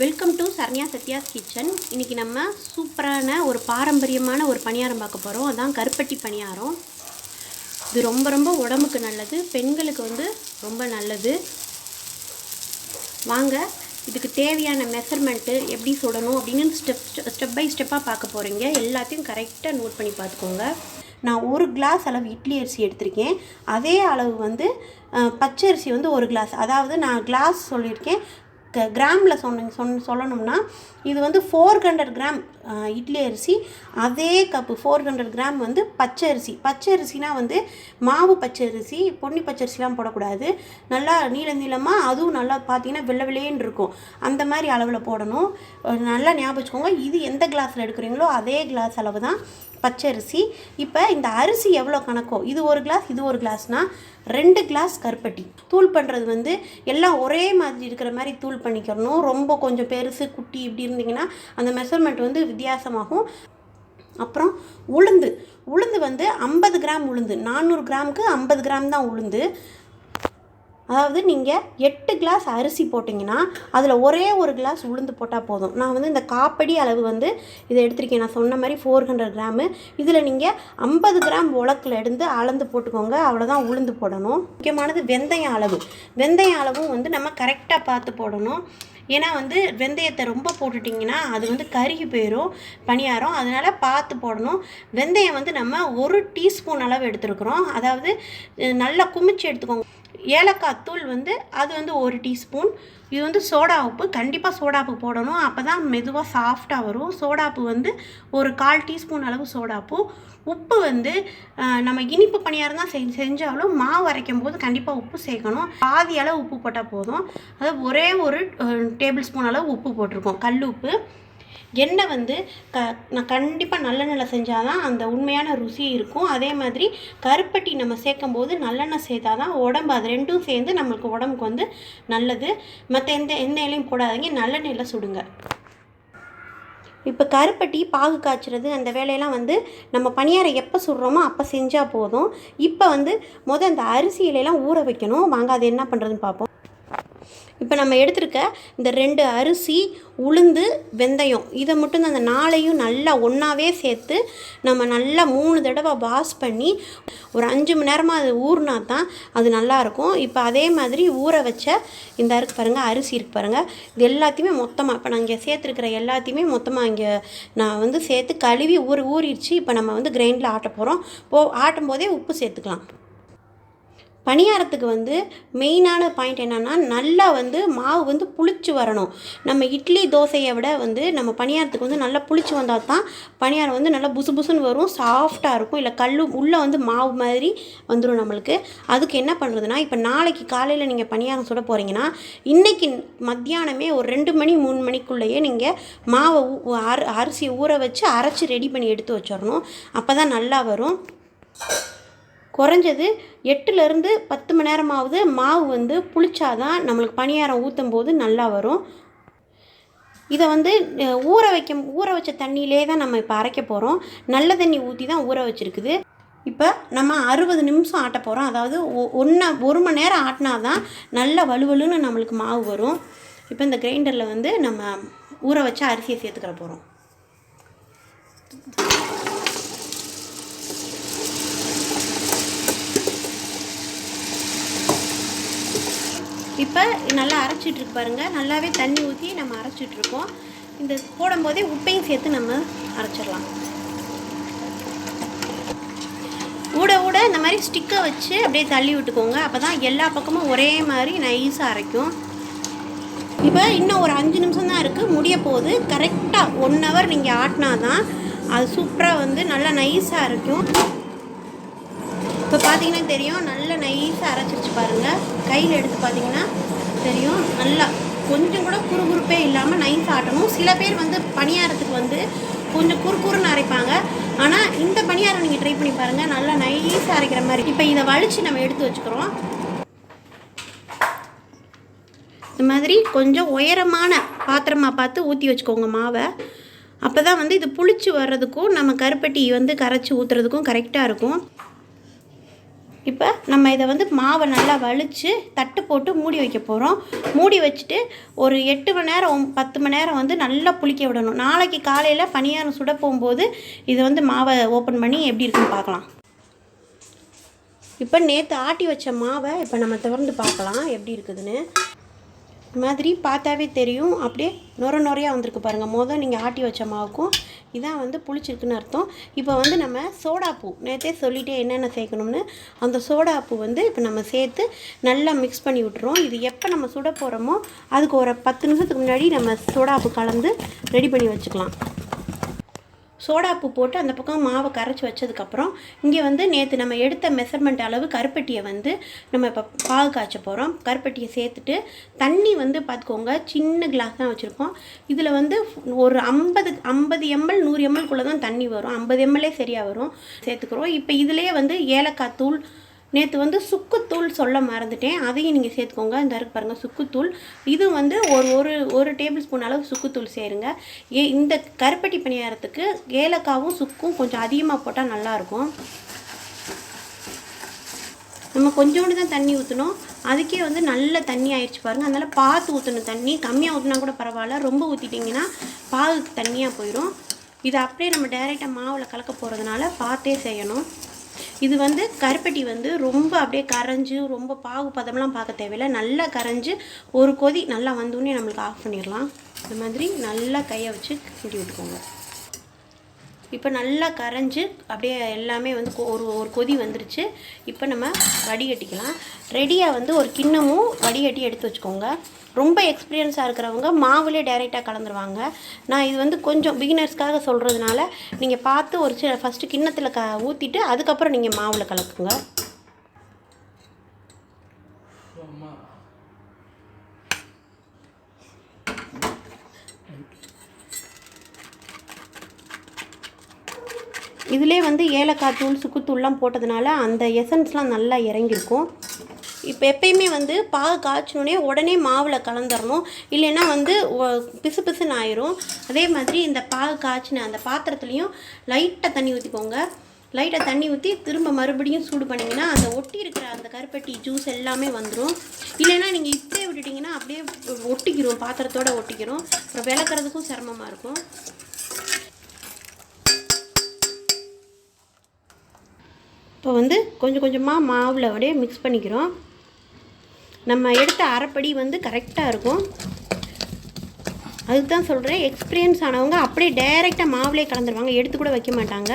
Welcome to Saranya Sathya's kitchen இன்றைக்கி நம்ம சூப்பரான ஒரு பாரம்பரியமான ஒரு பணியாரம் பார்க்க போகிறோம் அதான் கருப்பட்டி பணியாரம். இது ரொம்ப ரொம்ப உடம்புக்கு நல்லது பெண்களுக்கு வந்து ரொம்ப நல்லது. வாங்க இதுக்கு தேவையான மெஷர்மெண்ட்டு எப்படி சுடணும் அப்படின்னு ஸ்டெப் ஸ்டெப் பை ஸ்டெப்பாக பார்க்க போகிறீங்க எல்லாத்தையும் கரெக்டாக நோட் பண்ணி பார்த்துக்கோங்க. நான் ஒரு கிளாஸ் அளவு இட்லி அரிசி எடுத்திருக்கேன். அதே அளவு வந்து பச்சை அரிசி வந்து ஒரு கிளாஸ் அதாவது நான் கிளாஸ் சொல்லியிருக்கேன். கிராமில் சொன்ன சொன் சொல்லணும்னா இது வந்து ஃபோர் ஹண்ட்ரட் கிராம் இட்லி அரிசி அதே கப்பு ஃபோர் ஹண்ட்ரட் கிராம் வந்து பச்சை அரிசி. பச்சை அரிசினா வந்து மாவு பச்சை அரிசி பொன்னி பச்சை அரிசிலாம் போடக்கூடாது. நல்லா நீள நீளமாக அதுவும் நல்லா பார்த்தீங்கன்னா வெள்ளை வெள்ளையேன்னு இருக்கும். அந்த மாதிரி அளவில் போடணும். நல்லா ஞாபகம் வச்சுக்கோங்க இது எந்த கிளாஸில் எடுக்கிறீங்களோ அதே கிளாஸ் அளவு தான் பச்சை அரிசி. இப்போ இந்த அரிசி எவ்வளோ கணக்கோ இது ஒரு கிளாஸ் இது ஒரு கிளாஸ்னால் ரெண்டு கிளாஸ் கருப்பட்டி. தூள் பண்ணுறது வந்து எல்லாம் ஒரே மாதிரி இருக்கிற மாதிரி தூள் பண்ணிக்கிறணும். ரொம்ப கொஞ்சம் பெருசு குட்டி இப்படி இருந்தீங்கன்னா அந்த மெஷர்மெண்ட் வந்து வித்தியாசமாகும். அப்புறம் உளுந்து. உளுந்து வந்து ஐம்பது கிராம் உளுந்து. நானூறு கிராமுக்கு ஐம்பது கிராம் தான் உளுந்து. அதாவது நீங்கள் எட்டு கிளாஸ் அரிசி போட்டிங்கன்னா அதில் ஒரே ஒரு கிளாஸ் உளுந்து போட்டால் போதும். நான் வந்து இந்த காப்படி அளவு வந்து இதை எடுத்திருக்கேன். நான் சொன்ன மாதிரி ஃபோர் ஹண்ட்ரட் கிராமு இதில் நீங்கள் ஐம்பது கிராம் உலக்கில் எடுத்து அளந்து போட்டுக்கோங்க. அவ்வளோதான் உளுந்து போடணும். முக்கியமானது வெந்தயம் அளவு. வெந்தயம் அளவும் வந்து நம்ம கரெக்டாக பார்த்து போடணும். ஏன்னா வந்து வெந்தயத்தை ரொம்ப போட்டுட்டிங்கன்னா அது வந்து கருகி போயிடும் பணியாரம். அதனால் பார்த்து போடணும். வெந்தயம் வந்து நம்ம ஒரு டீஸ்பூன் அளவு எடுத்துருக்குறோம். அதாவது நல்லா குமிச்சு எடுத்துக்கோங்க. ஏலக்காய் தூள் வந்து அது வந்து ஒரு டீஸ்பூன். இது வந்து சோடா உப்பு. கண்டிப்பாக சோடாப்பு போடணும். அப்போ தான் மெதுவாக சாஃப்டாக வரும். சோடாப்பு வந்து ஒரு கால் டீஸ்பூன் அளவு சோடாப்பு உப்பு. வந்து நம்ம இனிப்பு பணியாரம் தான் செய் செஞ்சாலும் மாவு அரைக்கும் போது கண்டிப்பாக உப்பு சேர்க்கணும். பாதி அளவு உப்பு போட்டால் போதும். அதாவது ஒரே ஒரு டேபிள் ஸ்பூன் அளவு உப்பு போட்டிருக்கோம். கல் உப்பு. எண்ணெய் வந்து க நான் கண்டிப்பாக நல்லெண்ணெயில் செஞ்சால் தான் அந்த உண்மையான ருசி இருக்கும். அதே மாதிரி கருப்பட்டி நம்ம சேர்க்கும் போது நல்லெண்ணெய் சேர்த்தா தான் உடம்பு அது ரெண்டும் சேர்ந்து நம்மளுக்கு உடம்புக்கு வந்து நல்லது. மற்ற எந்த எண்ணெயிலையும் போடாதீங்க நல்லெண்ணெயில் சுடுங்க. இப்போ கருப்பட்டி பாகு காய்ச்சிறது அந்த வேலையெல்லாம் வந்து நம்ம பணியாரை எப்போ சுடுறோமோ அப்போ செஞ்சால் போதும். இப்போ வந்து மொதல் அந்த அரிசி இலையெல்லாம் ஊற வைக்கணும். வாங்க அது என்ன பண்ணுறதுன்னு பார்ப்போம் இப்போ நம்ம எடுத்திருக்க இந்த ரெண்டு அரிசி உளுந்து வெந்தயம். இதை மட்டும் அந்த நாளையும் நல்லா ஒன்றாவே சேர்த்து நம்ம நல்லா மூணு தடவை வாஷ் பண்ணி ஒரு அஞ்சு மணி நேரமாக அது ஊறினா தான் அது நல்லாயிருக்கும். இப்போ அதே மாதிரி ஊற வச்ச இந்த இருக்கு பாருங்கள் அரிசி இருக்கு பாருங்கள் இது எல்லாத்தையுமே மொத்தமாக இப்போ நான் இங்கே சேர்த்துருக்கிற எல்லாத்தையுமே மொத்தமாக இங்கே நான் வந்து சேர்த்து கழுவி ஊறி ஊறிடுச்சு. இப்போ நம்ம வந்து கிரைண்டில் ஆட்ட போகிறோம் போ ஆட்டும் போதே உப்பு சேர்த்துக்கலாம். பணியாரத்துக்கு வந்து மெயினான பாயிண்ட் என்னென்னா நல்லா வந்து மாவு வந்து புளிச்சு வரணும். நம்ம இட்லி தோசையை விட வந்து நம்ம பணியாரத்துக்கு வந்து நல்லா புளிச்சு வந்தால் தான் பணியாரம் வந்து நல்லா புசு புசுன்னு வரும் சாஃப்டாக இருக்கும். இல்லை கல் உள்ளே வந்து மாவு மாதிரி வந்துடும் நம்மளுக்கு. அதுக்கு என்ன பண்ணுறதுனா இப்போ நாளைக்கு காலையில் நீங்கள் பணியாரம் சுட போகிறீங்கன்னா இன்றைக்கி மத்தியானமே ஒரு ரெண்டு மணி மூணு மணிக்குள்ளேயே நீங்கள் மாவை அரிசியை அரி ஊற வச்சு அரைச்சி ரெடி பண்ணி எடுத்து வச்சிடணும். அப்போ தான் நல்லா வரும். குறைஞ்சது எட்டுலேருந்து பத்து மணி நேரமாவது மாவு வந்து புளிச்சாதான் நம்மளுக்கு பணியாரம் ஊற்றும் போது நல்லா வரும். இதை வந்து ஊற வைக்க ஊற வச்ச தண்ணியிலே தான் நம்ம இப்போ அரைக்க போகிறோம் நல்ல தண்ணி ஊற்றி தான் ஊற வச்சிருக்குது. இப்போ நம்ம அறுபது நிமிஷம் ஆட்ட போகிறோம் அதாவது ஒன்றா ஒரு மணி நேரம் ஆட்டினா தான் நல்ல வலுவலுன்னு நம்மளுக்கு மாவு வரும். இப்போ இந்த கிரைண்டரில் வந்து நம்ம ஊற வச்ச அரிசியை சேர்த்துக்கிற போகிறோம் இப்போ நல்லா அரைச்சிட்ருக்கு பாருங்கள் நல்லாவே தண்ணி ஊற்றி நம்ம அரைச்சிட்ருக்கோம். இந்த போடும்போதே உப்பையும் சேர்த்து நம்ம அரைச்சிடலாம். ஊட ஊட இந்த மாதிரி ஸ்டிக்கை வச்சு அப்படியே தள்ளி விட்டுக்கோங்க. அப்போ தான் எல்லா பக்கமும் ஒரே மாதிரி நைஸாக அரைக்கும். இப்போ இன்னும் ஒரு அஞ்சு நிமிஷம் தான் இருக்குது முடிய போகுது. கரெக்டாக ஒன் ஹவர் நீங்கள் ஆட்டினா தான் அது சூப்பராக வந்து நல்லா நைஸாக இருக்கும் இப்போ பார்த்தீங்கன்னா தெரியும் நல்ல நைஸாக அரைச்சிருச்சு பாருங்கள் கையில் எடுத்து பார்த்தீங்கன்னா தெரியும் நல்லா கொஞ்சம் கூட குறுகுறுப்பே இல்லாமல் நைஸ் ஆட்டணும். சில பேர் வந்து பணியாரத்துக்கு வந்து கொஞ்சம் குறுக்குறுன்னு அரைப்பாங்க. ஆனால் இந்த பணியாரம் நீங்கள் ட்ரை பண்ணி பாருங்கள் நல்லா நைஸாக அரைக்கிற மாதிரி. இப்போ இதை வலிச்சு நம்ம எடுத்து வச்சுக்கிறோம். இந்த மாதிரி கொஞ்சம் உயரமான பாத்திரமாக பார்த்து ஊற்றி வச்சுக்கோங்க மாவை. அப்போ தான் வந்து இது புளிச்சு வர்றதுக்கும் நம்ம கருப்பட்டி வந்து கரைச்சி ஊற்றுறதுக்கும் கரெக்டாக இருக்கும். இப்போ நம்ம இதை வந்து மாவை நல்லா வலித்து தட்டு போட்டு மூடி வைக்க போகிறோம். மூடி வச்சுட்டு ஒரு எட்டு மணி நேரம் பத்து மணி நேரம் வந்து நல்லா புளிக்க விடணும். நாளைக்கு காலையில் பணியாரம் சுட போகும்போது இதை வந்து மாவை ஓப்பன் பண்ணி எப்படி இருக்குன்னு பார்க்கலாம். இப்போ நேற்று ஆட்டி வச்ச மாவை இப்போ நம்ம திறந்து பார்க்கலாம் எப்படி இருக்குதுன்னு. மாதிரி பார்த்தாவே தெரியும். அப்படியே நொர நொறையாக வந்திருக்கு பாருங்கள் மொதல் நீங்கள் ஆட்டி வச்ச மாவுக்கும் இதான் வந்து புளிச்சிருக்குன்னு அர்த்தம். இப்போ வந்து நம்ம சோடாப்பூ நேற்றே சொல்லிட்டே என்னென்ன சேர்க்கணும்னு அந்த சோடாப்பூ வந்து இப்போ நம்ம சேர்த்து நல்லா மிக்ஸ் பண்ணி விட்டுறோம். இது எப்போ நம்ம சுட போகிறோமோ அதுக்கு ஒரு பத்து நிமிஷத்துக்கு முன்னாடி நம்ம சோடாப்பூ கலந்து ரெடி பண்ணி வச்சுக்கலாம். சோடாப்பு போட்டு அந்த பக்கம் மாவை கரைச்சி வச்சதுக்கப்புறம் இங்கே வந்து நேற்று நம்ம எடுத்த மெஷர்மெண்ட் அளவு கருப்பட்டியை வந்து நம்ம இப்போ பாகு காய்ச்ச போகிறோம் கருப்பட்டியை சேர்த்துட்டு தண்ணி வந்து பார்த்துக்கோங்க சின்ன கிளாஸ் தான் வச்சுருக்கோம். இதில் வந்து ஒரு ஐம்பது ஐம்பது எம்எல் நூறு எம்எல்குள்ளே தான் தண்ணி வரும். ஐம்பது எம்எல்ஏ சரியாக வரும். சேர்த்துக்கிறோம். இப்போ இதிலே வந்து ஏலக்காய் தூள் நேற்று வந்து சுக்குத்தூள் சொல்ல மறந்துட்டேன். அதையும் நீங்கள் சேர்த்துக்கோங்க. இந்த இருக்கு பாருங்கள் சுக்குத்தூள். இது வந்து ஒரு ஒரு ஒரு டேபிள் ஸ்பூன் அளவு சுக்குத்தூள் சேருங்க. ஏ இந்த கருப்பட்டி பணியாரத்துக்கு ஏலக்காவும் சுக்கும் கொஞ்சம் அதிகமாக போட்டால் நல்லாயிருக்கும் நம்ம கொஞ்சோண்டு தான் தண்ணி ஊற்றணும் அதுக்கே வந்து நல்ல தண்ணி ஆயிடுச்சு பாருங்கள் அதனால் பார்த்து ஊற்றணும் தண்ணி. கம்மியாக ஊற்றினா கூட பரவாயில்ல. ரொம்ப ஊற்றிட்டிங்கன்னா பாகுக்கு தண்ணியாக போயிடும் இது அப்படியே நம்ம டைரெக்டாக மாவில் கலக்க போகிறதுனால பார்த்தே செய்யணும். இது வந்து கருப்பட்டி வந்து ரொம்ப அப்படியே கரைஞ்சு ரொம்ப பாகு பதம்லாம் பார்க்க தேவையில்லை. நல்லா கரைஞ்சு ஒரு கொதி நல்லா வந்தோடனே நம்மளுக்கு ஆஃப் பண்ணிடலாம். இந்த மாதிரி நல்லா கையை வச்சு கிண்டி விட்டுக்கோங்க. இப்போ நல்லா கரைஞ்சி அப்படியே எல்லாமே வந்து கொ- ஒரு ஒரு கொதி வந்துருச்சு. இப்போ நம்ம வடிகட்டிக்கலாம். ரெடியாக வந்து ஒரு கிண்ணமும் வடிகட்டி எடுத்து வச்சுக்கோங்க. ரொம்ப எக்ஸ்பீரியன்ஸாக இருக்கிறவங்க மாவுலே டைரெக்டாக கலந்துருவாங்க. நான் இது வந்து கொஞ்சம் பிகினர்ஸ்க்காக சொல்கிறதுனால நீங்கள் பார்த்து ஒரு சில ஃபஸ்ட்டு கிண்ணத்தில் க ஊற்றிட்டு அதுக்கப்புறம் நீங்கள் மாவில் கலக்குங்க. இதிலே வந்து ஏலக்காய் தூள் சுக்குத்தூள்லாம் போட்டதுனால அந்த எசன்ஸ்லாம் நல்லா இறங்கியிருக்கும். இப்போ எப்பயுமே வந்து பாகு காய்ச்சினோடனே உடனே மாவில் கலந்துடணும் இல்லைன்னா வந்து பிசு பிசுன்னு ஆயிரும். அதே மாதிரி இந்த பாகு காய்ச்சின அந்த பாத்திரத்துலேயும் லைட்டாக தண்ணி ஊற்றிக்கோங்க லைட்டாக தண்ணி ஊற்றி திரும்ப மறுபடியும் சூடு பண்ணிங்கன்னா அந்த ஒட்டி இருக்கிற அந்த கருப்பட்டி ஜூஸ் எல்லாமே வந்துடும் இல்லைன்னா நீங்கள் இப்படியே விட்டுட்டிங்கன்னா அப்படியே ஒட்டிக்கிறோம் பாத்திரத்தோட ஒட்டிக்கிறோம் அப்புறம் விளக்குறதுக்கும் சிரமமாக இருக்கும். இப்போ வந்து கொஞ்சம் கொஞ்சமாக மாவில் அப்படியே மிக்ஸ் பண்ணிக்கிறோம். நம்ம எடுத்த அரைப்படி வந்து கரெக்டாக இருக்கும். அதுக்கு தான் சொல்கிறேன் எக்ஸ்பீரியன்ஸ் ஆனவங்க அப்படியே டைரெக்டாக மாவிலே கலந்துருவாங்க. எடுத்து கூட வைக்க மாட்டாங்க.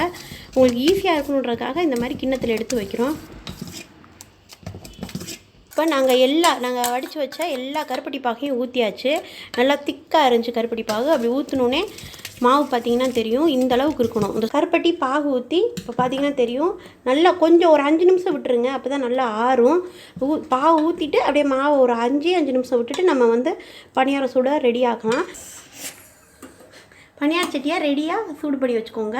உங்களுக்கு ஈஸியாக இருக்கணுன்றதுக்காக இந்த மாதிரி கிண்ணத்தில் எடுத்து வைக்கிறோம். இப்போ நாங்கள் எல்லா நாங்கள் வடித்து வச்ச எல்லா கருப்பட்டி பாகையும் ஊற்றியாச்சு நல்லா திக்காக இருந்துச்சு கருப்பட்டி பாகு. அப்படி ஊற்றினோன்னே மாவு பார்த்தீங்கன்னா தெரியும் இந்த அளவுக்கு இருக்கணும். இந்த கருப்பட்டி பாகு ஊற்றி இப்போ பார்த்தீங்கன்னா தெரியும். நல்லா கொஞ்சம் ஒரு அஞ்சு நிமிஷம் விட்டுருங்க அப்போ தான் நல்லா ஆறும். ஊ பாகு ஊற்றிட்டு அப்படியே மாவு ஒரு அஞ்சே அஞ்சு நிமிஷம் விட்டுட்டு நம்ம வந்து பணியாரம் சூடாக ரெடி ஆக்கலாம். பனியார் சட்டியாக ரெடியாக சூடு பண்ணி வச்சுக்கோங்க.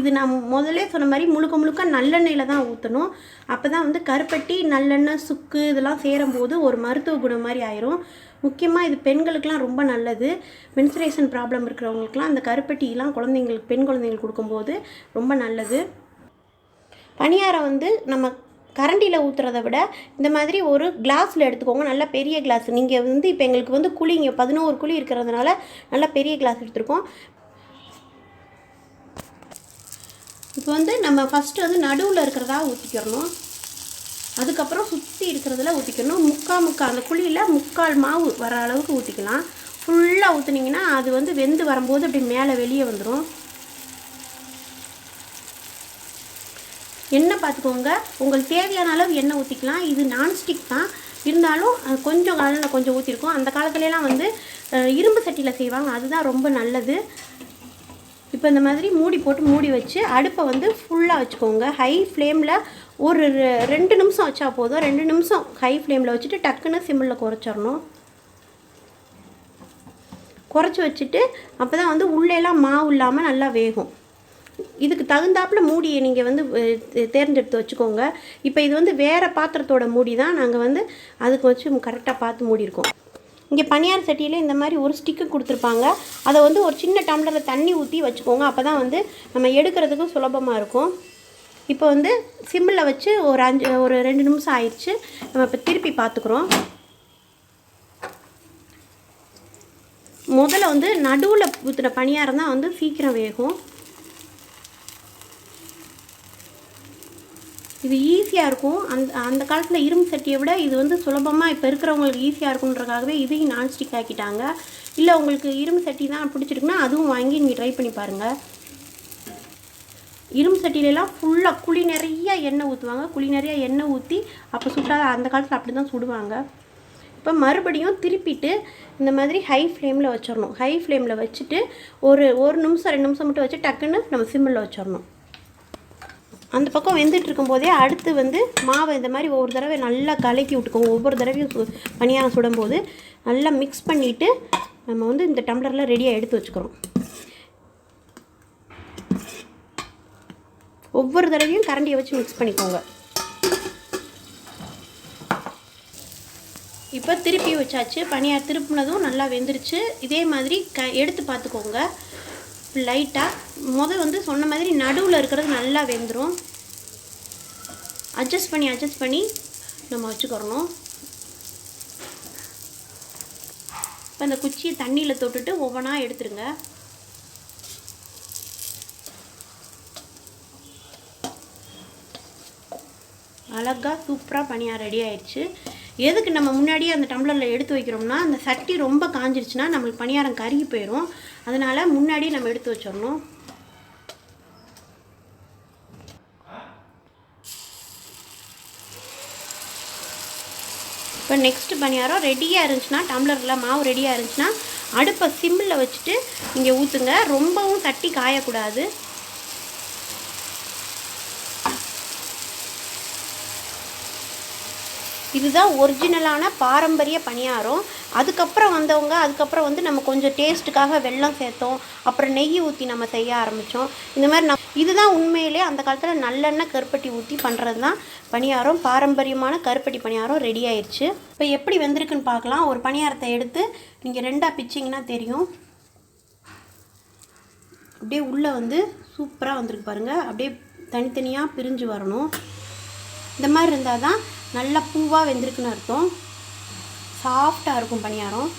இது நான் முதல்ல சொன்ன மாதிரி முழுக்க முழுக்க நல்லெண்ணெயில் தான் ஊற்றணும் அப்போ தான் வந்து கருப்பட்டி நல்லெண்ணெய் சுக்கு இதெல்லாம் சேரும்போது ஒரு மருத்துவ குணம் மாதிரி ஆயிரும். முக்கியமாக இது பெண்களுக்கெலாம் ரொம்ப நல்லது. மென்சுரேஷன் ப்ராப்ளம் இருக்கிறவங்களுக்குலாம் அந்த கருப்பட்டிலாம் குழந்தைங்களுக்கு பெண் குழந்தைங்களுக்கு கொடுக்கும்போது ரொம்ப நல்லது. பணியாரம் வந்து நம்ம கரண்டியில் ஊற்றுறத விட இந்த மாதிரி ஒரு கிளாஸில் எடுத்துக்கோங்க. நல்ல பெரிய கிளாஸ் நீங்கள் வந்து இப்போ எங்களுக்கு வந்து குழி இங்கே பதினோரு குழி இருக்கிறதுனால நல்ல பெரிய கிளாஸ் எடுத்துருக்கோம். இப்போ வந்து நம்ம ஃபஸ்ட்டு வந்து நடுவில் இருக்கிறதா ஊற்றிக்கிறணும் அதுக்கப்புறம் சுற்றி இருக்கிறதுல ஊற்றிக்கணும் முக்கா முக்கா அந்த குழியில் முக்கால் மாவு வர அளவுக்கு ஊற்றிக்கலாம் ஃபுல்லாக ஊற்றுனீங்கன்னா அது வந்து வெந்து வரும்போது அப்படி மேலே வெளியே வந்துடும் எண்ணெய் பார்த்துக்கோங்க. உங்களுக்கு தேவையான அளவு எண்ணெய் ஊற்றிக்கலாம் இது நான்ஸ்டிக் தான். இருந்தாலும் அது கொஞ்சம் காலையில் கொஞ்சம் ஊற்றிருக்கோம் அந்த காலத்துலலாம் வந்து இரும்பு சட்டியில் செய்வாங்க. அதுதான் ரொம்ப நல்லது. இப்போ இந்த மாதிரி மூடி போட்டு மூடி வச்சு அடுப்பை வந்து ஃபுல்லாக வச்சுக்கோங்க. ஹை ஃப்ளேமில் ஒரு ரெ- ரெண்டு நிமிஷம் வச்சா போதும். ரெண்டு நிமிஷம் ஹை ஃப்ளேமில் வச்சுட்டு டக்குன்னு சிம்மில் குறைச்சிடணும். குறைச்சி வச்சுட்டு அப்போ தான் வந்து உள்ளேலாம் மாவு இல்லாமல் நல்லா வேகும். இதுக்கு தகுந்தாப்புல மூடியை நீங்கள் வந்து தேர்ந்தெடுத்து வச்சுக்கோங்க. இப்போ இது வந்து வேறு பாத்திரத்தோட மூடி தான் நாங்கள் வந்து அதுக்கு வச்சு கரெக்டாக பார்த்து மூடியிருக்கோம். இங்கே பனியார் சட்டியில் இந்த மாதிரி ஒரு ஸ்டிக்கு கொடுத்துருப்பாங்க. அதை வந்து ஒரு சின்ன டம்ளரில் தண்ணி ஊற்றி வச்சுக்கோங்க. அப்போ தான் வந்து நம்ம எடுக்கிறதுக்கும் சுலபமாக இருக்கும். இப்போ வந்து சிம்மில் வச்சு ஒரு அஞ்சு ஒரு ரெண்டு நிமிஷம் ஆயிடுச்சு. நம்ம இப்போ திருப்பி பார்த்துக்குறோம் முதல்ல வந்து நடுவில் ஊற்றுன பணியாரம் தான் வந்து சீக்கிரம் வேகும். இது ஈஸியாக இருக்கும். அந்த அந்த காலத்தில் இரும்பு சட்டியை விட இது வந்து சுலபமாக இப்போ இருக்கிறவங்களுக்கு ஈஸியாக இருக்குன்றக்காகவே இதையும் நான்ஸ்டிக் ஆக்கிட்டாங்க. இல்லை உங்களுக்கு இரும்பு சட்டி தான் பிடிச்சிருக்குன்னா அதுவும் வாங்கி நீங்கள் ட்ரை பண்ணி பாருங்கள் இரும்பு சட்டிலெலாம் ஃபுல்லாக குழி நிறைய எண்ணெய் ஊற்றுவாங்க குழி நிறைய எண்ணெய் ஊற்றி அப்போ சுட்டாத அந்த காலத்தில் அப்படி தான் சுடுவாங்க. இப்போ மறுபடியும் திருப்பிட்டு இந்த மாதிரி ஹை ஃப்ளேமில் வச்சிடணும். ஹை ஃப்ளேமில் வச்சுட்டு ஒரு ஒரு நிமிஷம் ரெண்டு நிமிஷம் மட்டும் வச்சு டக்குன்னு நம்ம சிம்மில் வச்சிடணும். அந்த பக்கம் வெந்துட்டு இருக்கும்போதே அடுத்து வந்து மாவை இந்த மாதிரி ஒவ்வொரு தடவை நல்லா கலக்கி விட்டுக்கோங்க. ஒவ்வொரு தடவையும் சு பணியாரம் சுடும்போது நல்லா மிக்ஸ் பண்ணிவிட்டு நம்ம வந்து இந்த டம்ளரில் ரெடியாக எடுத்து வச்சுக்கிறோம். ஒவ்வொரு தடவையும் கரண்டியை வச்சு மிக்ஸ் பண்ணிக்கோங்க. இப்போ திருப்பி வச்சாச்சு. பனியார் திருப்பினதும் நல்லா வெந்துருச்சு. இதே மாதிரி க எடுத்து பார்த்துக்கோங்க. லைட்டாக முதல் வந்து சொன்ன மாதிரி நடுவில் இருக்கிறது நல்லா வெந்துடும் அட்ஜஸ்ட் பண்ணி அட்ஜஸ்ட் பண்ணி நம்ம வச்சுக்கிறணும். இப்போ இந்த குச்சியை தண்ணியில் தொட்டுட்டு ஒவ்வொன்றா எடுத்துருங்க. அழகாக சூப்பராக பனியார் ரெடி ஆயிடுச்சு. எதுக்கு நம்ம முன்னாடியே அந்த டம்ளரில் எடுத்து வைக்கிறோம்னா அந்த சட்டி ரொம்ப காஞ்சிருச்சுன்னா நம்மளுக்கு பணியாரம் கருகி போயிடும் அதனால் முன்னாடியே நம்ம எடுத்து வச்சிடணும். இப்போ நெக்ஸ்ட் பணியாரம் ரெடியாக இருந்துச்சுன்னா டம்ளரில் மாவு ரெடியாக இருந்துச்சுன்னா அடுப்பை சிம்மில் வச்சுட்டு இங்கே ஊற்றுங்க ரொம்பவும் தட்டி காயக்கூடாது. இதுதான் ஒரிஜினலான பாரம்பரிய பணியாரம். அதுக்கப்புறம் வந்தவங்க அதுக்கப்புறம் வந்து நம்ம கொஞ்சம் டேஸ்ட்டுக்காக வெல்லம் சேர்த்தோம். அப்புறம் நெய் ஊற்றி நம்ம செய்ய ஆரம்பித்தோம் இந்த மாதிரி நம்ம இதுதான் உண்மையிலே அந்த காலத்தில் நல்லெண்ணெய் கருப்பட்டி ஊற்றி பண்ணுறது தான் பணியாரம். பாரம்பரியமான கருப்பட்டி பணியாரம் ரெடி ஆயிடுச்சு இப்போ எப்படி வெந்திருக்குன்னு பார்க்கலாம். ஒரு பணியாரத்தை எடுத்து நீங்கள் ரெண்டாக பிச்சிங்கன்னா தெரியும். அப்படியே உள்ளே வந்து சூப்பராக வந்திருக்கு பாருங்கள் அப்படியே தனித்தனியாக பிரிஞ்சு வரணும். இந்த மாதிரி இருந்தால் தான் நல்லா பூவாக வெந்திருக்குன்னு அர்த்தம். சாஃப்டாக இருக்கும் பணியாரம்.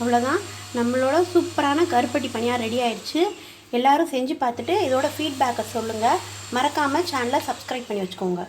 அவ்வளோதான் நம்மளோட சூப்பரான கருப்பட்டி பணியாரம் ரெடி ஆயிடுச்சு எல்லோரும் செஞ்சு பார்த்துட்டு இதோட ஃபீட்பேக்கை சொல்லுங்கள் மறக்காமல் சேனலை சப்ஸ்கிரைப் பண்ணி வச்சுக்கோங்க.